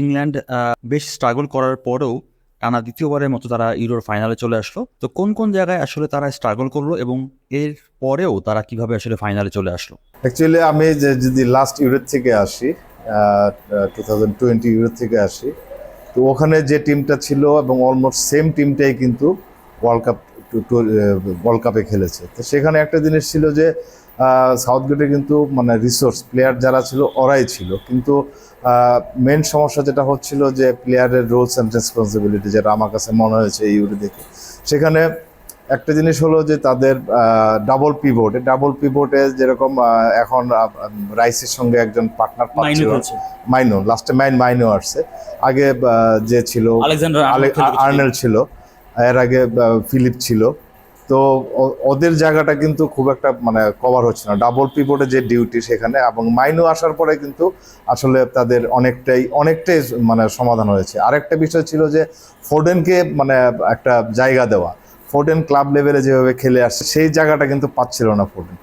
England বেশ struggle করার পরেও টানা দ্বিতীয়বারের মতো তারা ইউরোর ফাইনালে চলে আসলো। তো কোন কোন জায়গায় আসলে তারা স্ট্রাগল করল এবং এর পরেও তারা কীভাবে আসলে ফাইনালে চলে আসলো? অ্যাকচুয়ালি আমি যদি লাস্ট ইউরোপ থেকে আসি টু থাউজেন্ড টোয়েন্টি ইউরোপ থেকে আসি, তো ওখানে যে টিমটা ছিল এবং অলমোস্ট সেম টিমটাই কিন্তু ওয়ার্ল্ড কাপ ওয়ার্ল্ড কাপে খেলেছে। তো সেখানে একটা জিনিস ছিল যে সাউথ গেটে কিন্তু মানে রিসোর্স প্লেয়ার যারা ছিল ওরাই ছিল। কিন্তু মেন সমস্যা যেটা হচ্ছিল যে প্লেয়ারের রোলস অ্যান্ড রেসপন্সিবিলিটি যেটা আমার কাছে মনে হয়েছে এই ইউরো দেখে। সেখানে একটা জিনিস হলো যে তাদের ডাবল পিভোটে ডাবল পিভোটে যেরকম এখন রাইসের সঙ্গে একজন পার্টনার পাচ্ছিল। মাইনো লাস্টে মাইন মাইনো আসছে। আগে যে ছিল আর্নেল ছিল এর আগে ফিলিপ ছিল। তো ওদের জায়গাটা কিন্তু খুব একটা মানে কভার হচ্ছে না। ডাবল পিভোটে যে ডিউটি সেখানে এবং মাইনো আসার পরে কিন্তু আসলে তাদের অনেকটাই অনেকটাই মানে সমাধান হয়েছে। আরেকটা বিষয় ছিল যে ফোর্ডেনকে মানে একটা জায়গা দেওয়া। ফোর্ডেন ক্লাব লেভেলে যেভাবে খেলে আসছে, সেই জায়গাটা কিন্তু পাচ্ছিল না ফোর্ডেন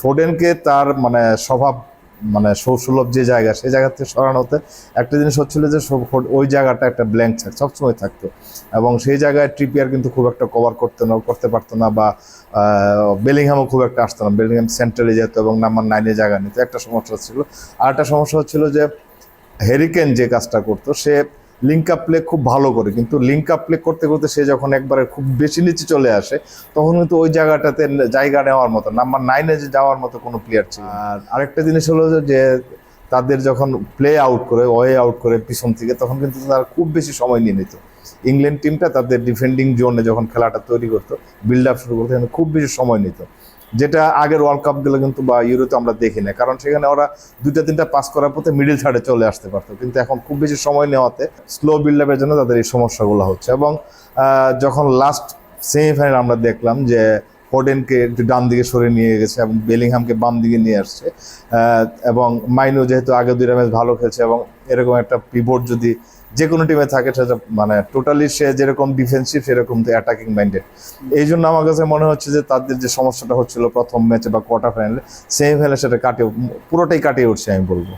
ফোর্ডেনকে তার মানে স্বভাব মানে সৌসুলভ যে জায়গা, সেই জায়গা থেকে সরানো হতে একটা জিনিস হচ্ছিল যে ওই জায়গাটা একটা ব্ল্যাঙ্ক সবসময় থাকতো। এবং সেই জায়গায় ট্রিপিয়ার কিন্তু খুব একটা কভার করতে না, করতে পারতো না বা বেলিংহামও খুব একটা আসতো না। বেলিংহাম সেন্ট্রালে যেত এবং নাম্বার নাইনে জায়গা নিত। একটা সমস্যা ছিল। আর একটা সমস্যা হচ্ছিল যে হেরিকেন যে কাজটা করতো, সে লিঙ্ক আপ প্লে খুব ভালো করে। কিন্তু লিঙ্ক আপ প্লে করতে করতে সে যখন একবারে খুব বেশি নিচে চলে আসে তখন কিন্তু ওই জায়গাটাতে জায়গা নেওয়ার মতো নাম্বার নাইনে যে যাওয়ার মতো কোনো প্লেয়ার ছিল আর আরেকটা জিনিস হলো যে- তাদের যখন প্লে আউট করে ওয়ে আউট করে পিছন থেকে তখন কিন্তু তারা খুব বেশি সময় নিয়ে নিত। ইংল্যান্ড টিমটা তাদের ডিফেন্ডিং জোনে যখন খেলাটা তৈরি করতো বিল্ড আপ শুরু করতো খুব বেশি সময় নিত। যেটা আগের ওয়ার্ল্ড কাপগুলো কিন্তু বা ইউরোতে আমরা দেখি না কারণ সেখানে ওরা দুইটা, তিনটা পাস করার পথে মিডিল থার্ডে চলে আসতে পারতো। কিন্তু এখন খুব বেশি সময় নেওয়াতে স্লো বিল্ড আপের জন্য তাদের এই সমস্যাগুলো হচ্ছে। এবং যখন লাস্ট সেমিফাইনাল আমরা দেখলাম যে ফোর্ডেনকে একটু ডান দিকে সরে নিয়ে গেছে এবং বেলিংহামকে বাম দিকে নিয়ে আসছে এবং মাইনো যেহেতু আগে দুইটা ম্যাচ ভালো খেলছে এবং এরকম একটা পিভট যদি যে কোনো টিমে থাকে, সেটা মানে টোটালি সে যেরকম ডিফেন্সিভ সেরকম অ্যাটাকিং মাইন্ডেড এই জন্য আমার কাছে মনে হচ্ছে যে তাদের যে সমস্যাটা হচ্ছিল প্রথম ম্যাচে বা কোয়ার্টার ফাইনালে সেমিফাইনালে সেটা কাটিয়ে পুরোটাই কাটিয়ে উঠছে আমি বলব।